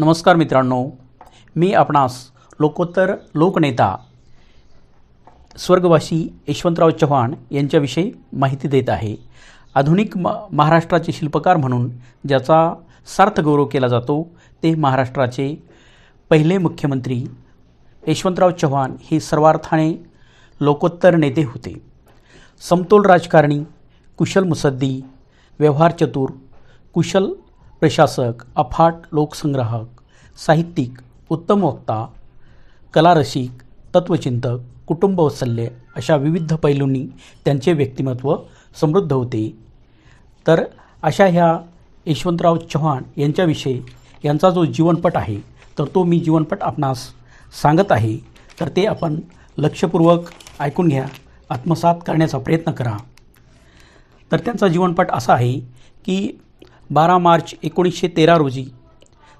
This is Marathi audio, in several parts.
नमस्कार मित्रांनो मी आपणास लोकोत्तर लोकनेता स्वर्गवासी यशवंतराव चव्हाण यांच्याविषयी माहिती देत आहे. आधुनिक म महाराष्ट्राचे शिल्पकार म्हणून ज्याचा सार्थ गौरव केला जातो ते महाराष्ट्राचे पहिले मुख्यमंत्री यशवंतराव चव्हाण हे सर्वार्थाने लोकोत्तर नेते होते. समतोल राजकारणी कुशल मुसद्दी व्यवहार चतुर कुशल प्रशासक अफाट लोकसंग्राहक साहित्यिक उत्तम वक्ता कलारसिक तत्वचिंतक कुटुंबवत्सल्य अशा विविध पैलूंनी त्यांचे व्यक्तिमत्व समृद्ध होते. तर अशा ह्या यशवंतराव चव्हाण यांच्याविषयी यांचा जो जीवनपट आहे तर तो मी जीवनपट आपणास सांगत आहे. तर ते आपण लक्षपूर्वक ऐकून घ्या आत्मसात करण्याचा प्रयत्न करा. तर त्यांचा जीवनपट असा आहे की बारा मार्च एकोणीसशे तेरा रोजी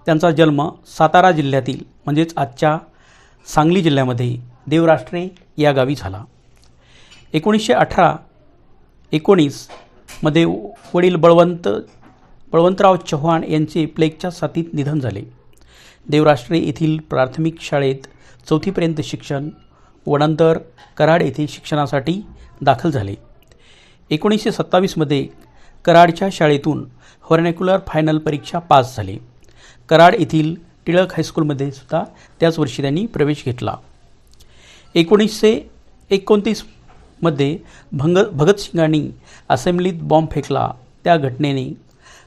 त्यांचा जन्म सातारा जिल्ह्यातील म्हणजेच आजच्या सांगली जिल्ह्यामध्ये देवराष्ट्रे या गावी झाला. एकोणीसशे अठरा एकोणीसमध्ये वडील बळवंत बळवंतराव चव्हाण यांचे प्लेगच्या साथीत निधन झाले. देवराष्ट्रे येथील प्राथमिक शाळेत चौथीपर्यंत शिक्षण व कराड येथे शिक्षणासाठी दाखल झाले. एकोणीसशे सत्तावीसमध्ये कराडच्या शाळेतून व्हर्नॅक्युलर फायनल परीक्षा पास झाली. कराड येथील टिळक हायस्कूलमध्ये सुद्धा त्याच वर्षी त्यांनी प्रवेश घेतला. एकोणीसशे एकोणतीसमध्ये भंग भगतसिंगांनी असेंब्लीत बॉम्ब फेकला. त्या घटनेने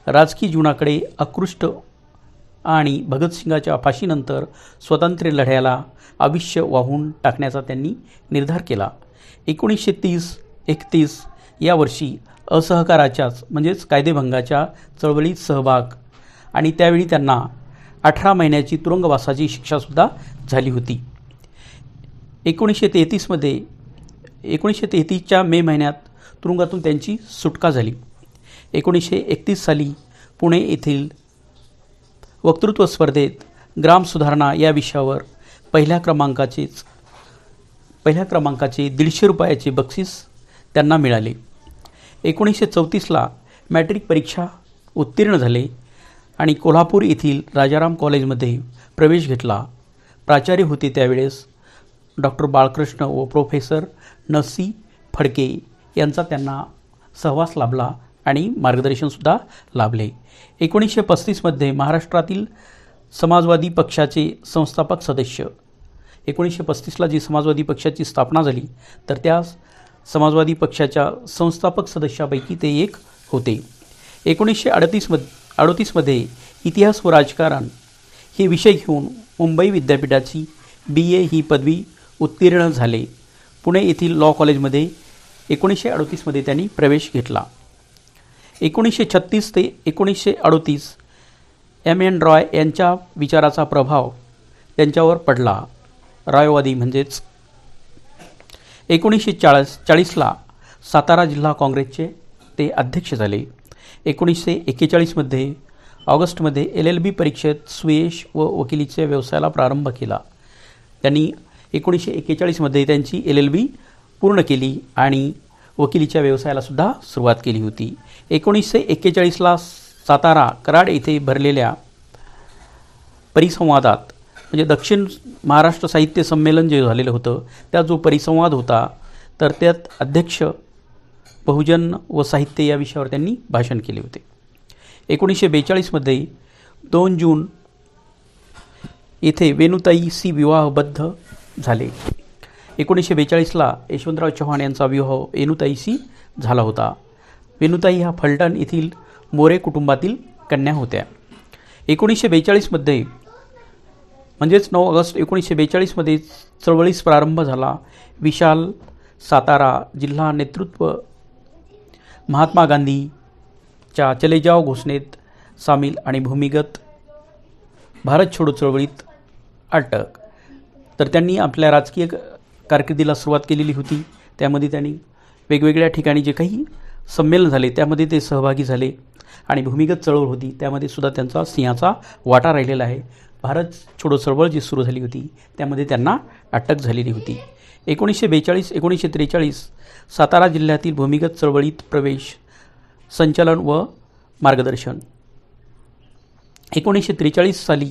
राजकीय जीवनाकडे आकृष्ट आणि भगतसिंगाच्या फाशीनंतर स्वातंत्र्य लढ्याला आयुष्य वाहून टाकण्याचा त्यांनी निर्धार केला. एकोणीसशे तीस एकतीस या वर्षी असहकाराच्याच म्हणजेच कायदेभंगाच्या चळवळीत सहभाग. आणि त्यावेळी त्यांना अठरा महिन्याची तुरुंगवासाची शिक्षासुद्धा झाली होती. एकोणीसशे तेहतीसमध्ये एकोणीसशे तेहतीसच्या मे महिन्यात तुरुंगातून त्यांची सुटका झाली. एकोणीसशे एकतीस साली पुणे येथील वक्तृत्व स्पर्धेत ग्राम सुधारणा या विषयावर पहिल्या क्रमांकाचेच पहिल्या क्रमांकाचे दीडशे रुपयाचे बक्षीस त्यांना मिळाले. एकोणीसशे चौतीसला मॅट्रिक परीक्षा उत्तीर्ण झाले आणि कोल्हापूर येथील राजाराम कॉलेजमध्ये प्रवेश घेतला. प्राचार्य होते त्यावेळेस डॉक्टर बाळकृष्ण व प्रोफेसर नसी फडके यांचा त्यांना सहवास लाभला आणि मार्गदर्शनसुद्धा लाभले. एकोणीसशे पस्तीसमध्ये महाराष्ट्रातील समाजवादी पक्षाचे संस्थापक सदस्य. एकोणीसशे पस्तीसला जी समाजवादी पक्षाची स्थापना झाली तर त्या समाजवादी पक्षाच्या संस्थापक सदस्यापैकी ते एक होते. एकोणीसशे अडतीसमध्ये अडतीसमध्ये इतिहास व राजकारण हे विषय घेऊन मुंबई विद्यापीठाची बी ए ही पदवी उत्तीर्ण झाले. पुणे येथील लॉ कॉलेजमध्ये एकोणीसशे अडतीसमध्ये त्यांनी प्रवेश घेतला. एकोणीसशे छत्तीस ते एकोणीसशे अडतीस एम एन रॉय यांच्या विचाराचा प्रभाव त्यांच्यावर पडला. रायवादी म्हणजेच एकोणीसशे चाळीस चाळीसला सातारा जिल्हा काँग्रेसचे ते अध्यक्ष झाले. एकोणीसशे एक्केचाळीसमध्ये ऑगस्टमध्ये एल एल बी परीक्षेत सुयश व वकिलीच्या व्यवसायाला प्रारंभ केला. त्यांनी एकोणीसशे एक्केचाळीसमध्ये त्यांची एल एल बी पूर्ण केली आणि वकिलीच्या व्यवसायालासुद्धा सुरुवात केली होती. एकोणीसशे एक्केचाळीसला सातारा कराड येथे भरलेल्या परिसंवादात म्हणजे दक्षिण महाराष्ट्र साहित्य संमेलन जे झालेलं होतं त्या जो परिसंवाद होता तर त्यात अध्यक्ष बहुजन व साहित्य या विषयावर त्यांनी भाषण केले होते. एकोणीसशे बेचाळीसमध्ये दोन जून येथे वेणुताई सी विवाहबद्ध झाले. एकोणीसशे बेचाळीसला यशवंतराव चव्हाण यांचा विवाह वेणुताईशी झाला होता. वेणुताई ह्या फलटण येथील मोरे कुटुंबातील कन्या होत्या. एकोणीसशे बेचाळीसमध्ये म्हणजेच नऊ ऑगस्ट एकोणीसशे बेचाळीसमध्ये चळवळीस प्रारंभ झाला. विशाल सातारा जिल्हा नेतृत्व महात्मा गांधीच्या चलेजाव घोषणेत सामील आणि भूमिगत भारत छोडो चळवळीत अटक. तर त्यांनी आपल्या राजकीय कारकिर्दीला सुरुवात केलेली होती. त्यामध्ये त्यांनी वेगवेगळ्या ठिकाणी जे काही संमेलन झाले त्यामध्ये ते सहभागी झाले. आणि भूमिगत चळवळ होती. त्यामध्ये सुद्धा त्यांचा सिंहाचा वाटा राहिलेला आहे. भारत छोडो चळवळ जी सुरू झाली होती त्यामध्ये त्यांना अटक झालेली होती. एकोणीसशे बेचाळीस एकोणीसशे त्रेचाळीस सातारा जिल्ह्यातील भूमिगत चळवळीत प्रवेश संचालन व मार्गदर्शन. एकोणीसशे त्रेचाळीस साली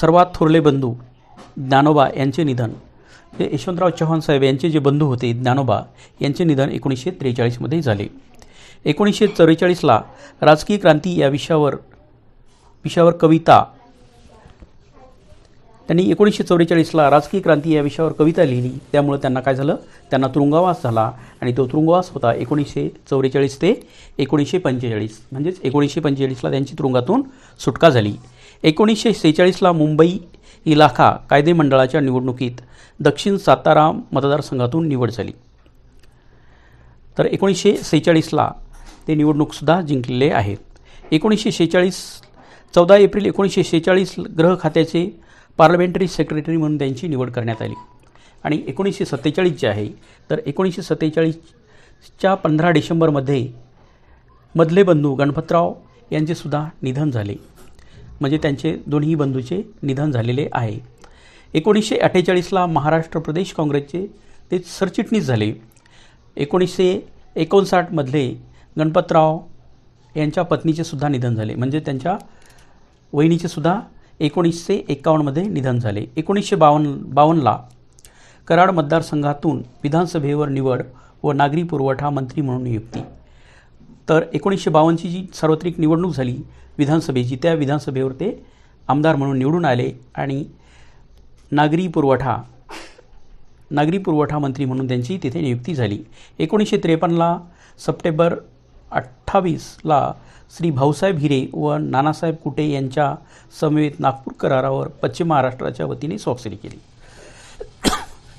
सर्वात थोरले बंधू ज्ञानोबा यांचे निधन. हे यशवंतराव चव्हाण साहेब यांचे जे बंधू होते ज्ञानोबा यांचे निधन एकोणीसशे त्रेचाळीसमध्ये झाले. एकोणीसशे चव्वेचाळीसला राजकीय क्रांती या विषयावर विषयावर कविता. त्यांनी एकोणीसशे चव्वेचाळीसला राजकीय क्रांती या विषयावर कविता लिहिली. त्यामुळे त्यांना काय झालं? त्यांना तुरुंगवास झाला आणि तो तुरुंगवास होता एकोणीसशे चव्वेचाळीस ते एकोणीसशे पंचेचाळीस. म्हणजेच एकोणीसशे पंचेचाळीसला त्यांची तुरुंगातून सुटका झाली. एकोणीसशे सेहेचाळीसला मुंबई इलाखा कायदे मंडळाच्या निवडणुकीत दक्षिण सातारा मतदारसंघातून निवड झाली. तर एकोणीसशे सेहेचाळीसला ते निवडणूकसुद्धा जिंकलेले आहेत. एकोणीसशे शेहेचाळीस चौदा एप्रिल एकोणीसशे शेहेचाळीस ग्रह खात्याचे पार्लमेंटरी सेक्रेटरी म्हणून त्यांची निवड करण्यात आली. आणि एकोणीसशे सत्तेचाळीस जे आहे तर एकोणीसशे सत्तेचाळीसच्या पंधरा डिसेंबरमध्ये मधले बंधू गणपतराव यांचेसुद्धा निधन झाले. म्हणजे त्यांचे दोन्ही बंधूचे निधन झालेले आहे. एकोणीसशे अठ्ठेचाळीसला महाराष्ट्र प्रदेश काँग्रेसचे ते सरचिटणीस झाले. एकोणीसशे एकोणसाठमधले गणपतराव यांच्या पत्नीचे सुद्धा निधन झाले. म्हणजे त्यांच्या वहिनीचे सुद्धा एकोणीसशे एकावन्नमध्ये निधन झाले. एकोणीसशे बावन्न बावन्नला कराड मतदारसंघातून विधानसभेवर निवड व नागरी पुरवठा मंत्री म्हणून नियुक्ती. तर एकोणीसशे बावन्नची जी सार्वत्रिक निवडणूक झाली विधानसभेची त्या विधानसभेवर ते आमदार म्हणून निवडून आले आणि नागरी पुरवठा नागरी पुरवठा मंत्री म्हणून त्यांची तिथे नियुक्ती झाली. एकोणीसशे त्रेपन्नला सप्टेंबर अठ्ठावीसला श्री भाऊसाहेब हिरे व नानासाहेब कुटे यांच्या समवेत नागपूर करारावर पश्चिम महाराष्ट्राच्या वतीने स्वाक्षरी केली.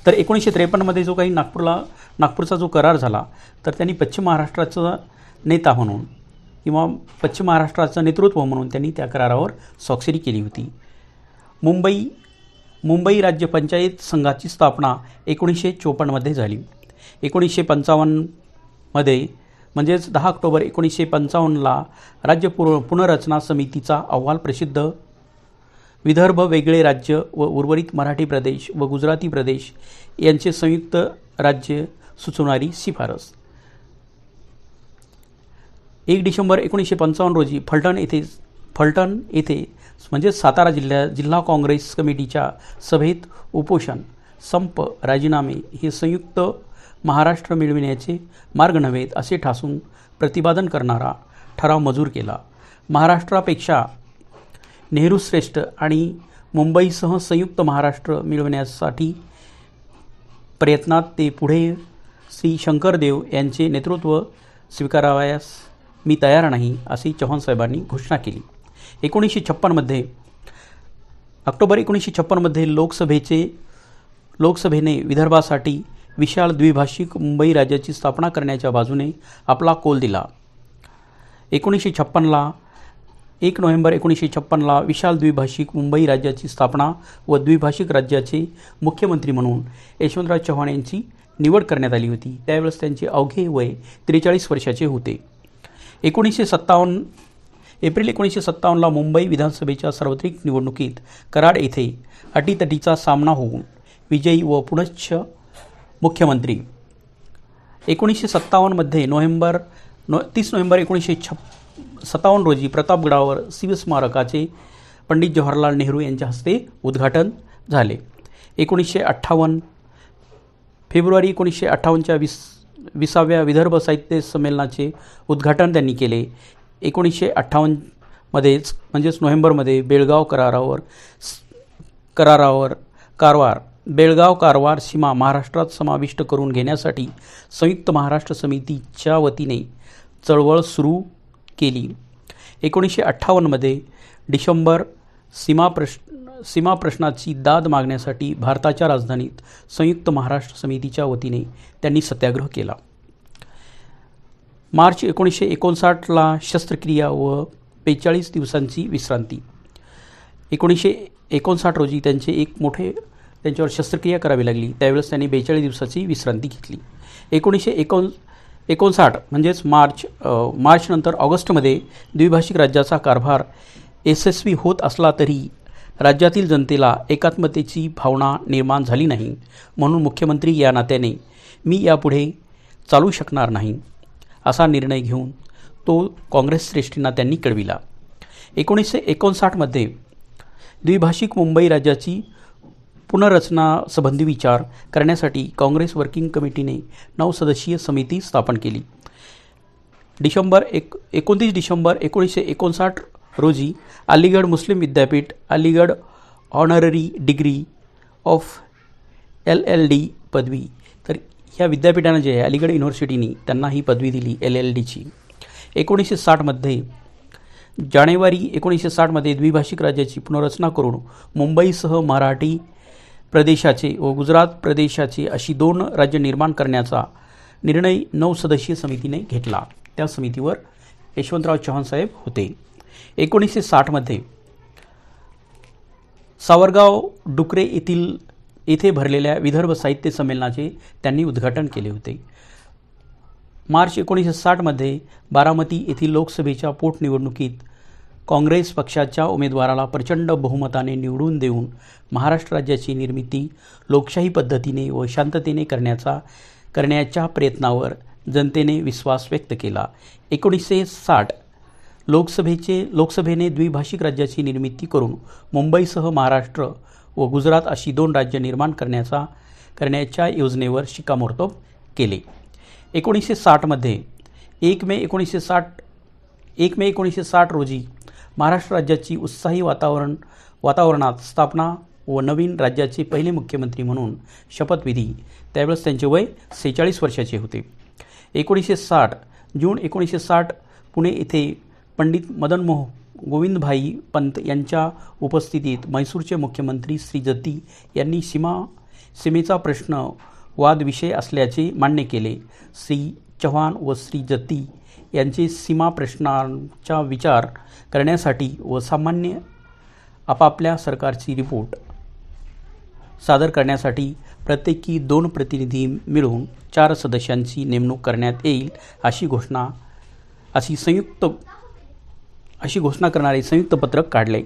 तर एकोणीसशे त्रेपन्नमध्ये जो काही नागपूरला नागपूरचा जो करार झाला तर त्यांनी पश्चिम महाराष्ट्राचा नेता म्हणून किंवा पश्चिम महाराष्ट्राचं नेतृत्व म्हणून त्यांनी त्या करारावर स्वाक्षरी केली होती. मुंबई मुंबई राज्य पंचायत संघाची स्थापना एकोणीसशे चोपन्नमध्ये झाली. एकोणीसशे पंचावन्नमध्ये म्हणजेच दहा ऑक्टोबर एकोणीसशे पंचावन्नला राज्य पुर पुनर्रचना समितीचा अहवाल प्रसिद्ध. विदर्भ वेगळे राज्य व उर्वरित मराठी प्रदेश व गुजराती प्रदेश यांचे संयुक्त राज्य सुचवणारी शिफारस. एक डिसेंबर एकोणीसशे पंचावन्न रोजी फलटण येथे फलटण येथे म्हणजेच सातारा जिल्ह्या जिल्हा काँग्रेस कमिटीच्या सभेत उपोषण संप राजीनामे हे संयुक्त महाराष्ट्र मिळविण्याचे मार्ग नव्हेत असे ठासून प्रतिपादन करणारा ठराव मंजूर केला. महाराष्ट्रापेक्षा नेहरू श्रेष्ठ आणि मुंबईसह संयुक्त महाराष्ट्र मिळवण्यासाठी प्रयत्नात ते पुढे श्री शंकरदेव यांचे नेतृत्व स्वीकारावयास मी तयार नाही अशी चव्हाणसाहेबांनी घोषणा केली. एकोणीसशे छप्पनमध्ये ऑक्टोबर एकोणीसशे छप्पनमध्ये लोकसभेचे लोकसभेने विदर्भासाठी विशाल द्विभाषिक मुंबई राज्याची स्थापना करण्याच्या बाजूने आपला कोल दिला. एकोणीसशे छप्पनला एक नोव्हेंबर एकोणीसशे छप्पनला विशाल द्विभाषिक मुंबई राज्याची स्थापना व द्विभाषिक राज्याचे मुख्यमंत्री म्हणून यशवंतराव चव्हाण यांची निवड करण्यात आली होती. त्यावेळेस त्यांचे अवघे वय त्रेचाळीस वर्षाचे होते. एकोणीसशे सत्तावन्न एप्रिल एकोणीसशे सत्तावन्नला मुंबई विधानसभेच्या सार्वत्रिक निवडणुकीत कराड येथे अटीतटीचा सामना होऊन विजयी व पुनश्च मुख्यमंत्री. एकोणीसशे सत्तावन्नमध्ये नोव्हेंबर नो तीस नोव्हेंबर एकोणीसशे छप सत्तावन्न रोजी प्रतापगडावर शिवस्मारकाचे पंडित जवाहरलाल नेहरू यांच्या हस्ते उद्घाटन झाले. एकोणीसशे अठ्ठावन्न फेब्रुवारी एकोणीसशे अठ्ठावन्नच्या वीस विसाव्या विदर्भ साहित्य संमेलनाचे उद्घाटन त्यांनी केले. एकोणीसशे अठ्ठावन्नमध्येच म्हणजेच नोव्हेंबरमध्ये बेळगाव करारावर करारावर कारवार बेळगाव कारवार सीमा महाराष्ट्रात समाविष्ट करून घेण्यासाठी संयुक्त महाराष्ट्र समितीच्या वतीने चळवळ सुरू केली. एकोणीसशे अठ्ठावन्नमध्ये डिसेंबर सीमा प्रश्न सीमा प्रश्नाची दाद मागण्यासाठी भारताच्या राजधानीत संयुक्त महाराष्ट्र समितीच्या वतीने त्यांनी सत्याग्रह केला. मार्च एकोणीसशे एकोणसाठला शस्त्रक्रिया व बेचाळीस दिवसांची विश्रांती. एकोणीसशे एकोणसाठ रोजी त्यांचे एक मोठे त्यांच्यावर शस्त्रक्रिया करावी लागली. त्यावेळेस त्यांनी बेचाळीस दिवसाची विश्रांती घेतली. एकोणीसशे एकोण एकोणसाठ म्हणजेच मार्च मार्चनंतर ऑगस्टमध्ये द्विभाषिक राज्याचा कारभार यशस्वी होत असला तरी राज्यातील जनतेला एकात्मतेची भावना निर्माण झाली नाही. म्हणून मुख्यमंत्री या नात्याने मी यापुढे चालू शकणार नाही असा निर्णय घेऊन तो काँग्रेस श्रेष्ठींना त्यांनी कळविला. एकोणीसशे एकोणसाठमध्ये द्विभाषिक मुंबई राज्याची पुनर्रचनासंबंधी विचार करण्यासाठी काँग्रेस वर्किंग कमिटीने नऊ सदस्यीय समिती स्थापन केली. डिसेंबर एक एकोणतीस डिसेंबर एकोणीसशे एकोणसाठ रोजी अलीगड मुस्लिम विद्यापीठ Aligarh honorary degree of L L D पदवी. तर ह्या विद्यापीठानं जे आहे अलीगड युनिव्हर्सिटीनी त्यांना ही पदवी दिली एल एल डीची एकोणीसशे साठमध्ये जानेवारी एकोणीसशे साठमध्ये द्विभाषिक राज्याची पुनर्रचना करून मुंबईसह मराठी प्रदेशाचे व गुजरात प्रदेशाचे अशी दोन राज्य निर्माण करण्याचा निर्णय नऊ सदस्यीय समितीने घेतला. त्या समितीवर यशवंतराव चव्हाण साहेब होते. एकोणीसशे साठमध्ये सावरगाव डुकरे येथील येथे भरलेल्या विदर्भ साहित्य संमेलनाचे त्यांनी उद्घाटन केले होते. मार्च एकोणीसशे साठमध्ये बारामती येथील लोकसभेच्या पोटनिवडणुकीत काँग्रेस पक्षाच्या उमेदवाराला प्रचंड बहुमताने निवडून देऊन महाराष्ट्र राज्याची निर्मिती लोकशाही पद्धतीने व शांततेने करण्याचा करण्याच्या प्रयत्नावर जनतेने विश्वास व्यक्त केला. एकोणीसशे साठ लोकसभेचे लोकसभेने द्विभाषिक राज्याची निर्मिती करून मुंबईसह महाराष्ट्र व गुजरात अशी दोन राज्य निर्माण करण्याचा करण्याच्या योजनेवर शिक्कामोर्तब केले. एकोणीसशे साठमध्ये एक मे एकोणीसशे साठ एक मे एकोणीसशे साठ रोजी महाराष्ट्र राज्याची उत्साही वातावरण वातावरणात स्थापना व नवीन राज्याचे पहिले मुख्यमंत्री म्हणून शपथविधी त्यावेळेस त्यांचे वय सेहेचाळीस वर्षाचे होते. एकोणीसशे साठ जून एकोणीसशे साठ पुणे येथे पंडित मदन मोह गोविंदभाई पंत यांच्या उपस्थितीत म्हैसूरचे मुख्यमंत्री श्री जती यांनी सीमा सीमेचा प्रश्न वादविषय असल्याचे मान्य केले. श्री चव्हाण व श्री जती यांचे सीमा प्रश्नांचा विचार करण्यासाठी व सामान्य आपापल्या सरकारची रिपोर्ट सादर करण्यासाठी प्रत्येकी दोन प्रतिनिधी मिळून चार सदस्यांची नेमणूक करण्यात येईल अशी घोषणा अशी संयुक्त अशी घोषणा करणारे संयुक्त पत्रक काढले.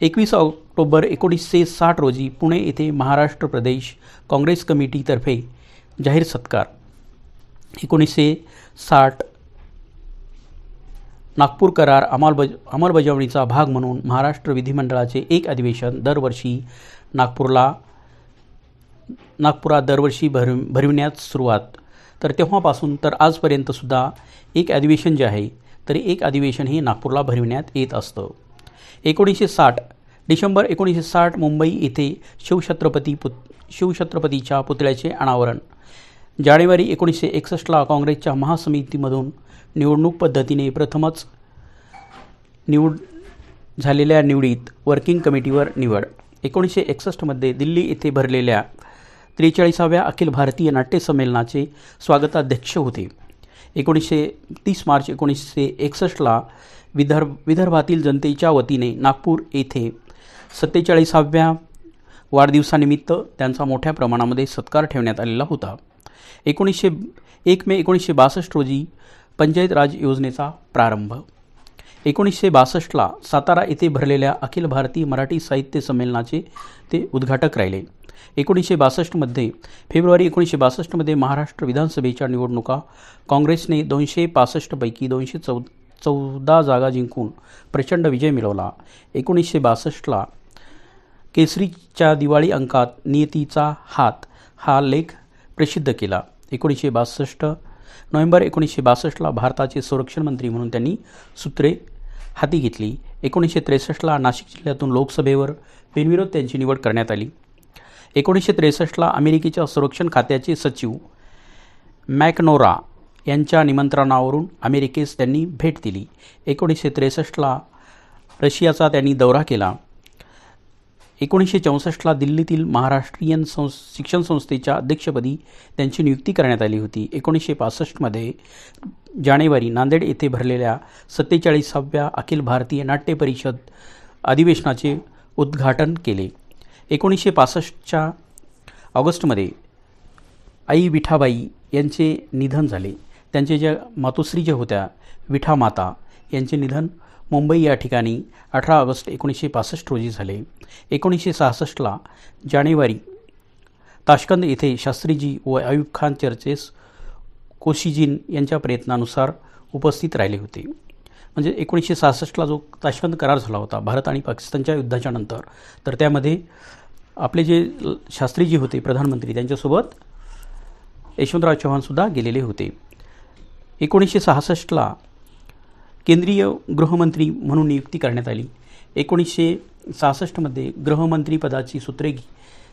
एकवीस ऑक्टोबर एकोणीसशे साठ रोजी पुणे येथे महाराष्ट्र प्रदेश काँग्रेस कमिटीतर्फे जाहीर सत्कार. एकोणीसशे साठ. नागपूर करार अंमलबज अंमलबजावणीचा भाग म्हणून महाराष्ट्र विधिमंडळाचे एक अधिवेशन दरवर्षी नागपूरला नागपुरात दरवर्षी भर भरविण्यास सुरुवात. तर तेव्हापासून तर आजपर्यंतसुद्धा एक अधिवेशन जे आहे तरी एक अधिवेशन हे नागपूरला भरविण्यात येत असतं. एकोणीसशे साठ डिसेंबर एकोणीसशे साठ मुंबई येथे शिवछत्रपती पुत शिवछत्रपतीच्या पुतळ्याचे अनावरण. जानेवारी एकोणीसशे एकसष्टला काँग्रेसच्या महासमितीमधून निवडणूक पद्धतीने प्रथमच निवड झालेल्या निवडीत वर्किंग कमिटीवर निवड. एकोणीसशे एकसष्टमध्ये दिल्ली येथे भरलेल्या त्रेचाळीसाव्या अखिल भारतीय नाट्य संमेलनाचे स्वागताध्यक्ष होते. एकोणीसशे तीस मार्च एकोणीसशे एकसष्टला विदर्भ विदर्भातील जनतेच्या वतीने नागपूर येथे सत्तेचाळीसाव्या वाढदिवसानिमित्त त्यांचा मोठ्या प्रमाणामध्ये सत्कार ठेवण्यात आलेला होता. एकोणीसशे एक मे एकोणीसशे बासष्ट रोजी पंचायत राज योजनेचा प्रारंभ. एकोणीसशे बासष्टला सातारा येथे भरलेल्या अखिल भारतीय मराठी साहित्य संमेलनाचे ते उद्घाटक राहिले. एकोणीसशे बासष्टमध्ये फेब्रुवारी एकोणीसशे बासष्टमध्ये महाराष्ट्र विधानसभेच्या निवडणुका काँग्रेसने दोनशे पासष्टपैकी दोनशे चौ चौदा जागा जिंकून प्रचंड विजय मिळवला. एकोणीसशे बासष्टला केसरीच्या दिवाळी अंकात नियतीचा हात हा लेख प्रसिद्ध केला. एकोणीसशे बासष्ट नोव्हेंबर एकोणीसशे बासष्टला भारताचे संरक्षण मंत्री म्हणून त्यांनी सूत्रे हाती घेतली. एकोणीसशे त्रेसष्टला नाशिक जिल्ह्यातून लोकसभेवर बिनविरोध त्यांची निवड करण्यात आली. एकोणीसशे त्रेसष्टला अमेरिकेच्या संरक्षण खात्याचे सचिव मॅकनोरा यांच्या निमंत्रणावरून अमेरिकेस त्यांनी भेट दिली. एकोणीसशे त्रेसष्टला रशियाचा त्यांनी दौरा केला. एकोणीसशे चौसष्टला दिल्लीतील महाराष्ट्रीयन संस शिक्षण संस्थेच्या अध्यक्षपदी त्यांची नियुक्ती करण्यात आली होती. एकोणीसशे पासष्टमध्ये जानेवारी नांदेड येथे भरलेल्या सत्तेचाळीसाव्या अखिल भारतीय नाट्य परिषद अधिवेशनाचे उद्घाटन केले. एकोणीसशे पासष्टच्या ऑगस्टमध्ये आई विठाबाई यांचे निधन झाले. त्यांचे ज्या मातोश्री ज्या होत्या विठा माता यांचे निधन मुंबई या ठिकाणी अठरा ऑगस्ट एकोणीसशे पासष्ट रोजी झाले. एकोणीसशे सहासष्टला जानेवारी ताशकंद येथे शास्त्रीजी व अयूब खान चर्चेस कोशीजीन यांच्या प्रयत्नानुसार उपस्थित राहिले होते. म्हणजे एकोणीसशे सहासष्टला जो ताशकंद करार झाला होता भारत आणि पाकिस्तानच्या युद्धाच्या नंतर तर त्यामध्ये आपले जे शास्त्रीजी होते प्रधानमंत्री त्यांच्यासोबत यशवंतराव चव्हाणसुद्धा गेलेले होते. एकोणीसशे सहासष्टला केंद्रीय गृहमंत्री म्हणून नियुक्ती करण्यात आली. एकोणीसशे सहासष्टमध्ये गृहमंत्रीपदाची सूत्रे घे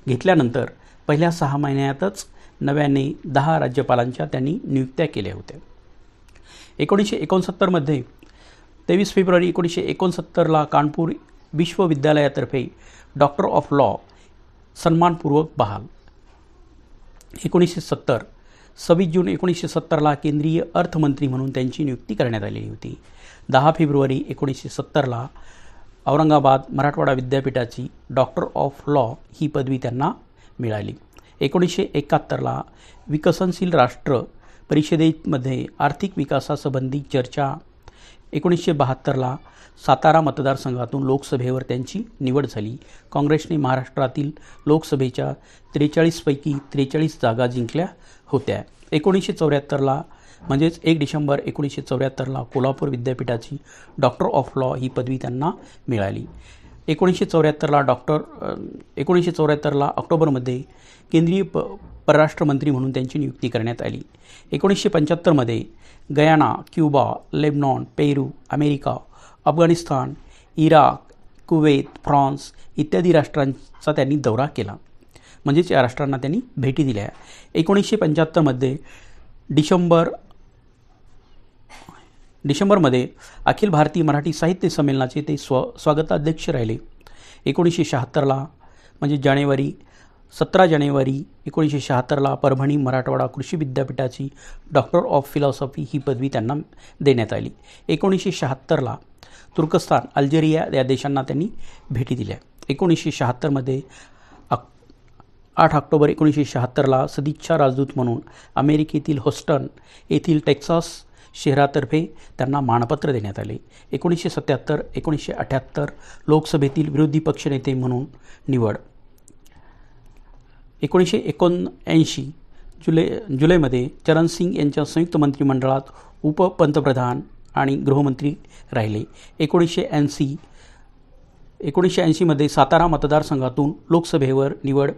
घेतल्यानंतर पहिल्या सहा महिन्यातच नव्याने दहा राज्यपालांच्या त्यांनी नियुक्त्या केल्या होत्या. एकोणीसशे एकोणसत्तरमध्ये तेवीस फेब्रुवारी एकोणीसशे एकोणसत्तरला कानपूर विश्वविद्यालयातर्फे डॉक्टर ऑफ लॉ सन्मानपूर्वक बहाल. एकोणीसशे सत्तर सव्वीस जून एकोणीसशे सत्तरला केंद्रीय अर्थमंत्री म्हणून त्यांची नियुक्ती करण्यात आलेली होती. दहा फेब्रुवारी एकोणीसशे सत्तरला औरंगाबाद मराठवाडा विद्यापीठाची डॉक्टर ऑफ लॉ ही पदवी त्यांना मिळाली. एकोणीसशे एकाहत्तरला विकसनशील राष्ट्र परिषदेमध्ये आर्थिक विकासासंबंधी चर्चा. एकोणीसशे बहात्तरला सातारा मतदारसंघातून लोकसभेवर त्यांची निवड झाली. काँग्रेसने महाराष्ट्रातील लोकसभेच्या त्रेचाळीसपैकी त्रेचाळीस जागा जिंकल्या होत्या. एकोणीसशे चौऱ्याहत्तरला म्हणजेच एक डिसेंबर एकोणीसशे चौऱ्याहत्तरला कोल्हापूर विद्यापीठाची डॉक्टर ऑफ लॉ ही पदवी त्यांना मिळाली. एकोणीसशे चौऱ्याहत्तरला डॉक्टर एकोणीसशे चौऱ्याहत्तरला ऑक्टोबरमध्ये केंद्रीय प परराष्ट्रमंत्री म्हणून त्यांची नियुक्ती करण्यात आली. एकोणीसशे पंच्याहत्तरमध्ये Guyana Cuba Lebanon Peru America Afghanistan Iraq Kuwait France इत्यादी राष्ट्रांचा त्यांनी दौरा केला. म्हणजेच या राष्ट्रांना त्यांनी भेटी दिल्या. एकोणीसशे पंच्याहत्तरमध्ये डिसेंबर डिसेंबरमध्ये अखिल भारतीय मराठी साहित्य संमेलनाचे ते स्व स्वागताध्यक्ष राहिले. एकोणीसशे शहात्तरला म्हणजे जानेवारी सतरा जानेवारी एकोणीसशे शहात्तरला परभणी मराठवाडा कृषी विद्यापीठाची डॉक्टर ऑफ फिलॉसॉफी ही पदवी त्यांना देण्यात आली. एकोणीसशे शहात्तरला तुर्कस्तान अल्जेरिया या देशांना त्यांनी भेटी दिल्या. एकोणीसशे शहात्तरमध्ये अक आठ ऑक्टोबर एकोणीसशे शहात्तरला सदिच्छा राजदूत म्हणून अमेरिकेतील होस्टन येथील टेक्सास शहरातर्फे त्यांना मानपत्र देण्यात आले. एकोणीसशे सत्याहत्तर एकोणीसशे अठ्ठ्याहत्तर लोकसभेतील विरोधी पक्षनेते म्हणून निवड. एकोणीसशे एकोणऐंशी जुलै जुलैमध्ये चरण सिंग यांच्या संयुक्त मंत्रिमंडळात उपपंतप्रधान आणि गृहमंत्री राहिले. एकोणीसशे ऐंशी एकोणीसशे ऐंशीमध्ये सातारा मतदारसंघातून लोकसभेवर निवड.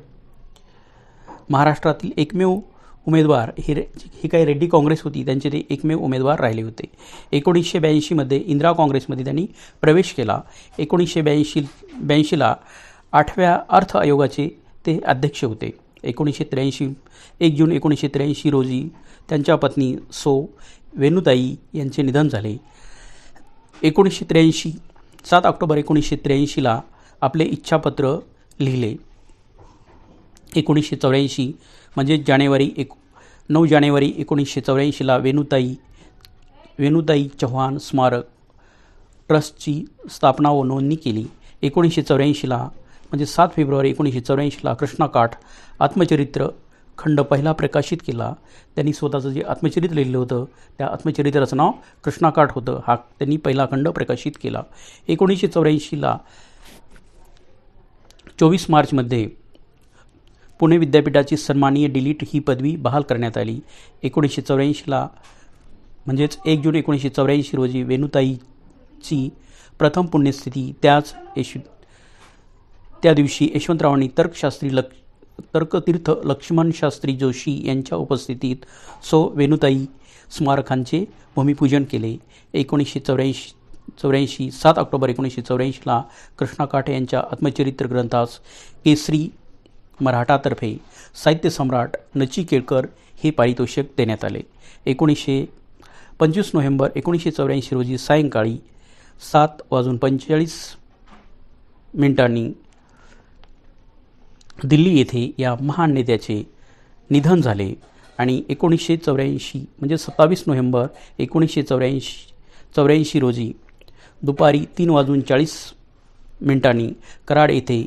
महाराष्ट्रातील एकमेव उमेदवार हे रे ही काही रेड्डी काँग्रेस होती त्यांचे ते एकमेव उमेदवार राहिले होते. एकोणीसशे ब्याऐंशीमध्ये इंदिरा काँग्रेसमध्ये त्यांनी प्रवेश केला. एकोणीसशे ब्याऐंशी ब्याऐंशीला आठव्या अर्थ आयोगाचे ते अध्यक्ष होते. एकोणीसशे त्र्याऐंशी एक जून एकोणीसशे त्र्याऐंशी रोजी त्यांच्या पत्नी सो वेणुताई यांचे निधन झाले. एकोणीसशे त्र्याऐंशी सात ऑक्टोबर एकोणीसशे त्र्याऐंशीला आपले इच्छापत्र लिहिले. एकोणीसशे चौऱ्याऐंशी म्हणजे जानेवारी एक नऊ जानेवारी एकोणीसशे चौऱ्याऐंशीला वेणुताई वेणुताई चव्हाण स्मारक ट्रस्टची स्थापना व नोंदणी केली. एकोणीसशे चौऱ्याऐंशीला म्हणजे सात फेब्रुवारी एकोणीसशे चौऱ्याऐंशीला कृष्णाकाठ आत्मचरित्र खंड पहिला प्रकाशित केला. त्यांनी स्वतःचं जे आत्मचरित्र लिहिलं होतं त्या आत्मचरित्राचं नाव कृष्णाकाठ होतं. हा त्यांनी पहिला खंड प्रकाशित केला. एकोणीसशे चौऱ्याऐंशीला चोवीस मार्चमध्ये पुणे विद्यापीठाची सन्मानीय डिलीट ही पदवी बहाल करण्यात आली. एकोणीसशे चौऱ्याऐंशीला म्हणजेच एक जून एकोणीसशे चौऱ्याऐंशी रोजी वेणुताईची प्रथम पुण्यस्थिती. त्याच यश त्या दिवशी यशवंतरावांनी तर्कशास्त्री लक तर्कतीर्थ लक्ष्मण शास्त्री जोशी यांच्या उपस्थितीत सो वेणुताई स्मारकांचे भूमिपूजन केले. एकोणीसशे चौऱ्याऐंशी चौऱ्याऐंशी सात ऑक्टोबर एकोणीसशे चौऱ्याऐंशीला कृष्णा यांच्या आत्मचरित्र ग्रंथास केसरी मराठातर्फे साहित्य सम्राट नची केळकर हे पारितोषिक देण्यात आले. एकोणीसशे पंचवीस नोव्हेंबर एकोणीसशे चौऱ्याऐंशी रोजी सायंकाळी सात वाजून पंचेचाळीस मिनिटांनी दिल्ली येथे या महान नेत्याचे निधन झाले आणि एकोणीसशे चौऱ्याऐंशी म्हणजे सत्तावीस नोव्हेंबर एकोणीसशे चौऱ्याऐंशी चौऱ्याऐंशी रोजी दुपारी तीन वाजून चाळीस मिनिटांनी कराड येथे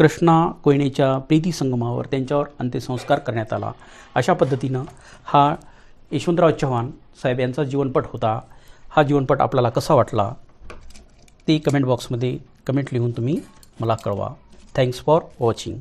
कृष्णा कोयनेच्या प्रीती संगमावर त्यांच्यावर अंत्यसंस्कार करण्यात आला. अशा पद्धतीनं हा यशवंतराव चव्हाण साहेब यांचा जीवनपट होता. हा जीवनपट आपल्याला कसा वाटला? ते कमेंट बॉक्समध्ये कमेंट लिहून तुम्ही मला कळवा. Thanks for watching